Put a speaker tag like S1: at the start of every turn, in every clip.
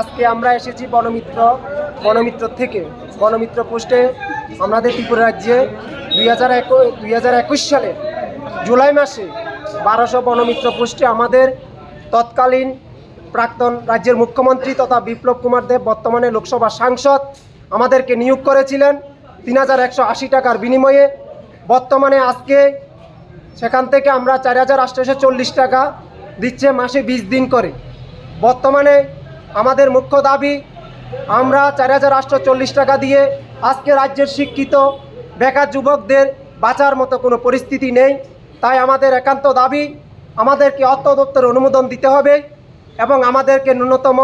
S1: আজকে আমরা এসেছি বনমিত্র বনমিত্র থেকে। বনমিত্র পোস্টে আমাদের ত্রিপুরা রাজ্যে দুই হাজার দুই হাজার একুশ সালে জুলাই মাসে বারোশো বনমিত্র পোস্টে আমাদের তৎকালীন প্রাক্তন রাজ্যের মুখ্যমন্ত্রী তথা বিপ্লব কুমার দেব, বর্তমানে লোকসভা সাংসদ, আমাদেরকে নিয়োগ করেছিলেন তিন হাজার একশো আশি টাকার বিনিময়ে। বর্তমানে আজকে সেখান থেকে আমরা চার হাজার আটশোশো চল্লিশ টাকা দিচ্ছে মাসে বিশ দিন করে। বর্তমানে আমাদের মুখ্য দাবি, আমরা চার হাজার আটশো চল্লিশ টাকা দিয়ে আজকে রাজ্যের শিক্ষিত, বেকার যুবকদের বাঁচার মতো কোনো পরিস্থিতি নেই। তাই আমাদের একান্ত দাবি, আমাদেরকে অর্থ দপ্তরের অনুমোদন দিতে হবে এবং আমাদেরকে ন্যূনতম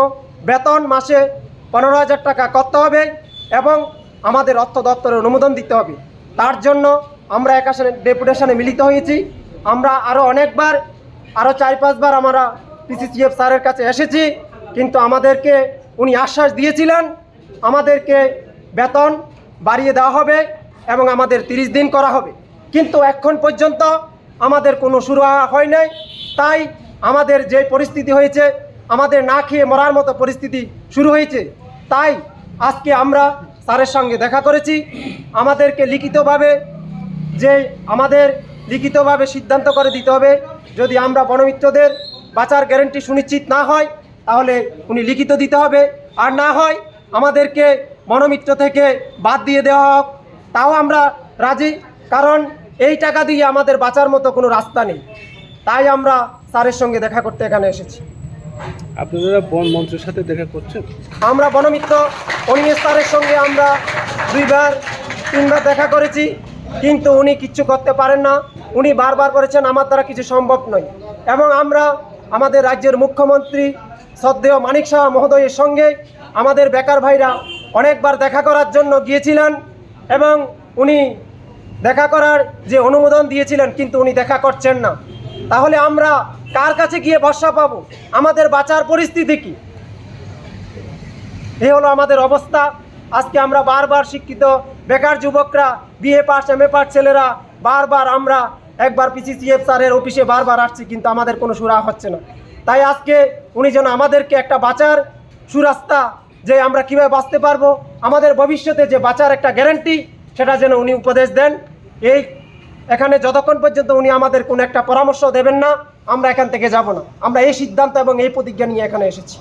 S1: বেতন মাসে পনেরো হাজার টাকা করতে হবে এবং আমাদের অর্থ দপ্তরের অনুমোদন দিতে হবে। তার জন্য আমরা একাশনে ডেপুটেশনে মিলিত হয়েছি। আমরা আরও অনেকবার আরও চার পাঁচবার আমরা পিসিসিএফ স্যারের কাছে এসেছি। কিন্তু আমাদেরকে উনি আশ্বাস দিয়েছিলেন, আমাদেরকে বেতন বাড়িয়ে দেওয়া হবে এবং আমাদের তিরিশ দিন করা হবে। কিন্তু এখন পর্যন্ত আমাদের কোনো শুরু হয় নাই। তাই আমাদের যে পরিস্থিতি হয়েছে, আমাদের না খেয়ে মরার মতো পরিস্থিতি শুরু হয়েছে। তাই আজকে আমরা স্যারের সঙ্গে দেখা করেছি। আমাদেরকে লিখিতভাবে যে আমাদের লিখিতভাবে সিদ্ধান্ত করে দিতে হবে। যদি আমরা বনমিত্রদের বাঁচার গ্যারেন্টি সুনিশ্চিত না হয় তাহলে উনি লিখিত দিতে হবে। আর না হয় আমাদেরকে মনোমিত্র থেকে বাদ দিয়ে দেওয়া হোক। তাও আমরা রাজি কারণ এই টাকা দিয়ে আমাদের বাঁচার মতো কোনো রাস্তা নেই। তাই আমরা স্যারের সঙ্গে দেখা করতে এখানে এসেছি।
S2: আপনারা বন মন্ত্রীর সাথে দেখা করছেন?
S1: আমরা বনমিত্র অনিমেষ স্যারের সঙ্গে আমরা দুইবার তিনবার দেখা করেছি। কিন্তু উনি কিচ্ছু করতে পারেন না। উনি বারবার করেছেন আমার দ্বারা কিছু সম্ভব নয়। এবং আমরা আমাদের রাজ্যের মুখ্যমন্ত্রী শ্রদ্ধেয় মানিক শাহ মহোদয়ের সঙ্গে আমাদের বেকার ভাইরা অনেকবার দেখা করার জন্য গিয়েছিলেন এবং উনি দেখা করার যে অনুমোদন দিয়েছিলেন, কিন্তু উনি দেখা করছেন না। তাহলে আমরা কার কাছে গিয়ে ভরসা পাবো? আমাদের বাঁচার পরিস্থিতি কী? এই হলো আমাদের অবস্থা। আজকে আমরা বারবার শিক্ষিত বেকার যুবকরা BA pass M A pass ছেলেরা বারবার আমরা একবার পিসিসিএফ স্যারের অফিসে বারবার আসছি, কিন্তু আমাদের কোনো সুরা হচ্ছে না। তাই আজকে উনি যেন আমাদেরকে একটা বাঁচার সুরাস্তা যে আমরা কীভাবে বাঁচতে পারব, আমাদের ভবিষ্যতে যে বাঁচার একটা গ্যারান্টি সেটা যেন উনি উপদেশ দেন। এই এখানে যতক্ষণ পর্যন্ত উনি আমাদের কোনো একটা পরামর্শ দেবেন না, আমরা এখান থেকে যাব না। আমরা এই সিদ্ধান্ত এবং এই প্রতিজ্ঞা নিয়ে এখানে এসেছি।